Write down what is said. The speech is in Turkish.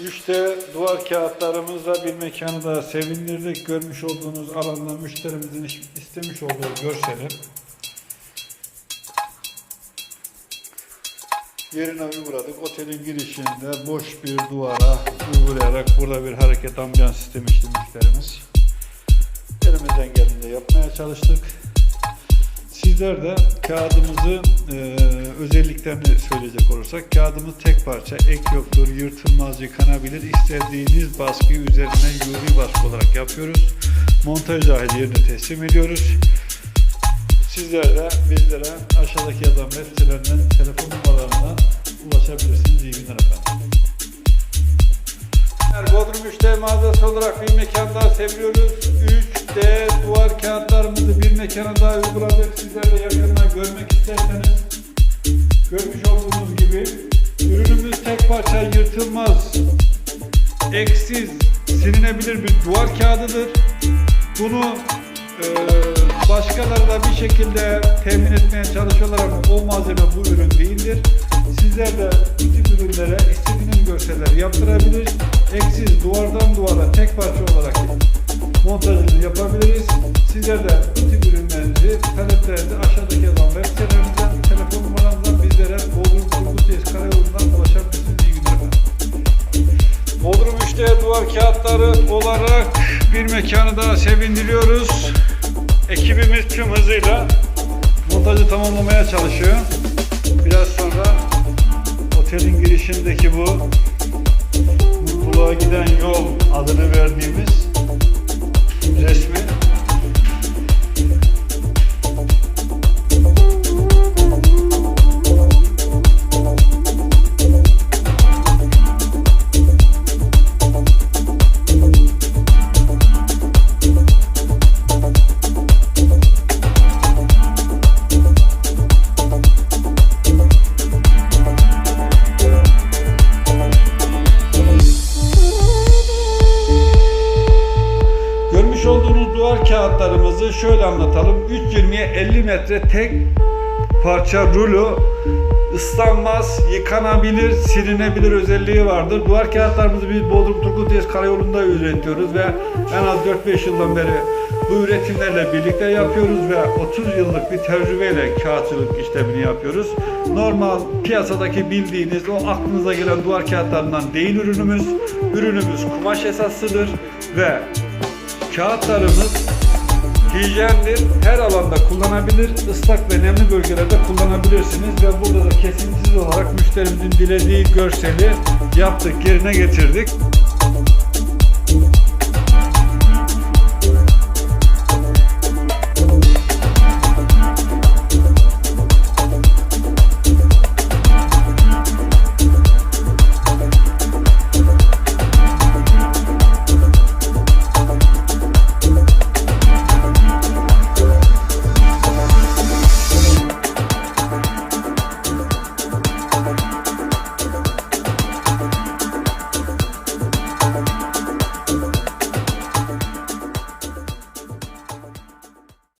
İşte duvar kağıtlarımızla bir mekanı da sevindirdik. Görmüş olduğunuz alanda müşterimizin iş- istemiş olduğu görseli. Yerine uyguladık. Otelin girişinde boş bir duvara uygulayarak burada bir hareket ambiyans istemişti müşterimiz. Elimizden geldiğince yapmaya çalıştık. Sizler de kağıdımızı e, özelliklerini söyleyecek olursak kağıdımız tek parça, ek yoktur, yırtılmaz, yıkanabilir. İstediğiniz baskıyı üzerine UV baskı olarak yapıyoruz. Montaj dahil yerine teslim ediyoruz. Sizler de bizlere aşağıdaki yazan web sitelerinden telefon numaralarından ulaşabilirsiniz. İyi günler efendim. Bodrum Müşteri Mağazası olarak bir mekan daha seviyoruz. 3D duvar kağıtlarımızı bir mekana daha uyguladık. Sizler de yakından görmek isterseniz görmüş olduğunuz gibi ürünümüz tek parça yırtılmaz, eksiz, silinebilir bir duvar kağıdıdır. Bunu e, başkaları da bir şekilde temin etmeye çalışıyorlar ama o malzeme bu ürün değildir. Sizler de bu tip ürünlere istediğiniz görseller yaptırabilir. Eksiz duvardan duvara tek parça olarak montajını yapabiliriz. Sizler de bu tip ürünlerinizi taleplerinizi aşağıdaki yazan olarak bir mekanı daha sevindiriyoruz. Ekibimiz tüm hızıyla montajı tamamlamaya çalışıyor. Biraz sonra otelin girişindeki bu mutluluğa giden yol adını verdiğimiz kağıtlarımızı şöyle anlatalım. 3.20'ye 50 metre tek parça rulo ıslanmaz, yıkanabilir, silinebilir özelliği vardır. Duvar kağıtlarımızı biz Bodrum Turgutiyes Karayolu'nda üretiyoruz ve en az 4-5 yıldan beri bu üretimlerle birlikte yapıyoruz ve 30 yıllık bir tecrübeyle kağıtçılık işlemini yapıyoruz. Normal piyasadaki bildiğiniz o aklınıza gelen duvar kağıtlarından değil ürünümüz. Ürünümüz kumaş esaslıdır ve Kağıtlarımız hijyendir. Her alanda kullanabilir. ıslak ve nemli bölgelerde kullanabilirsiniz ve burada da kesintisiz olarak müşterimizin dilediği görseli yaptık, yerine getirdik.